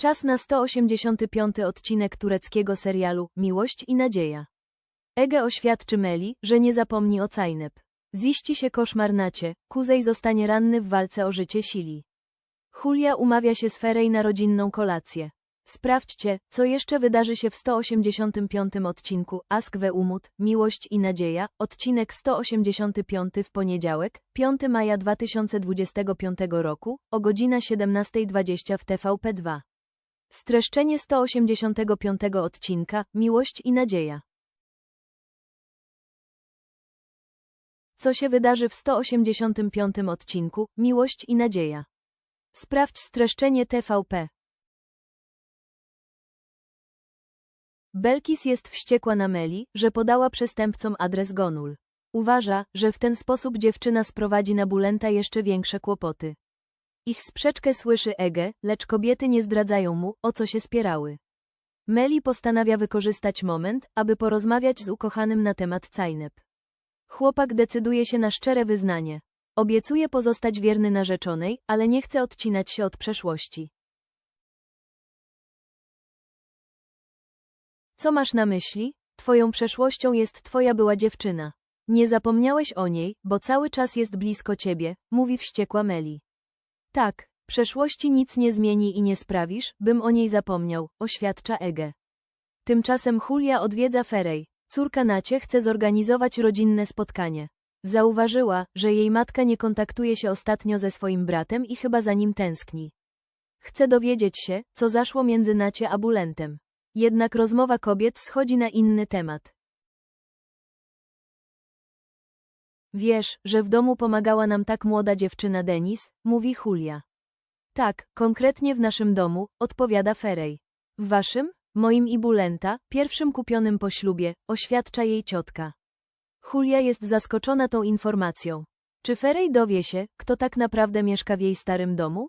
Czas na 185 odcinek tureckiego serialu Miłość i Nadzieja. Ege oświadczy Meli, że nie zapomni o Cajnep. Ziści się koszmar nacie, Kuzej zostanie ranny w walce o życie Sili. Julia umawia się z Ferej na rodzinną kolację. Sprawdźcie, co jeszcze wydarzy się w 185 odcinku Ask we Umut, Miłość i Nadzieja, odcinek 185 w poniedziałek, 5 maja 2025 roku, o godzina 17.20 w TVP2. Streszczenie 185 odcinka Miłość i Nadzieja. Co się wydarzy w 185 odcinku Miłość i Nadzieja? Sprawdź streszczenie TVP. Belkis jest wściekła na Meli, że podała przestępcom adres Gonul. Uważa, że w ten sposób dziewczyna sprowadzi na Bulenta jeszcze większe kłopoty. Ich sprzeczkę słyszy Ege, lecz kobiety nie zdradzają mu, o co się spierały. Meli postanawia wykorzystać moment, aby porozmawiać z ukochanym na temat Cajnep. Chłopak decyduje się na szczere wyznanie. Obiecuje pozostać wierny narzeczonej, ale nie chce odcinać się od przeszłości. Co masz na myśli? Twoją przeszłością jest twoja była dziewczyna. Nie zapomniałeś o niej, bo cały czas jest blisko ciebie, mówi wściekła Meli. Tak, przeszłości nic nie zmieni i nie sprawisz, bym o niej zapomniał, oświadcza Ege. Tymczasem Julia odwiedza Ferej. Córka Nacie chce zorganizować rodzinne spotkanie. Zauważyła, że jej matka nie kontaktuje się ostatnio ze swoim bratem i chyba za nim tęskni. Chce dowiedzieć się, co zaszło między Nacie a Bulentem. Jednak rozmowa kobiet schodzi na inny temat. Wiesz, że w domu pomagała nam tak młoda dziewczyna Denis, mówi Julia. Tak, konkretnie w naszym domu, odpowiada Ferej. W waszym? Moim i Bulenta, pierwszym kupionym po ślubie, oświadcza jej ciotka. Julia jest zaskoczona tą informacją. Czy Ferej dowie się, kto tak naprawdę mieszka w jej starym domu?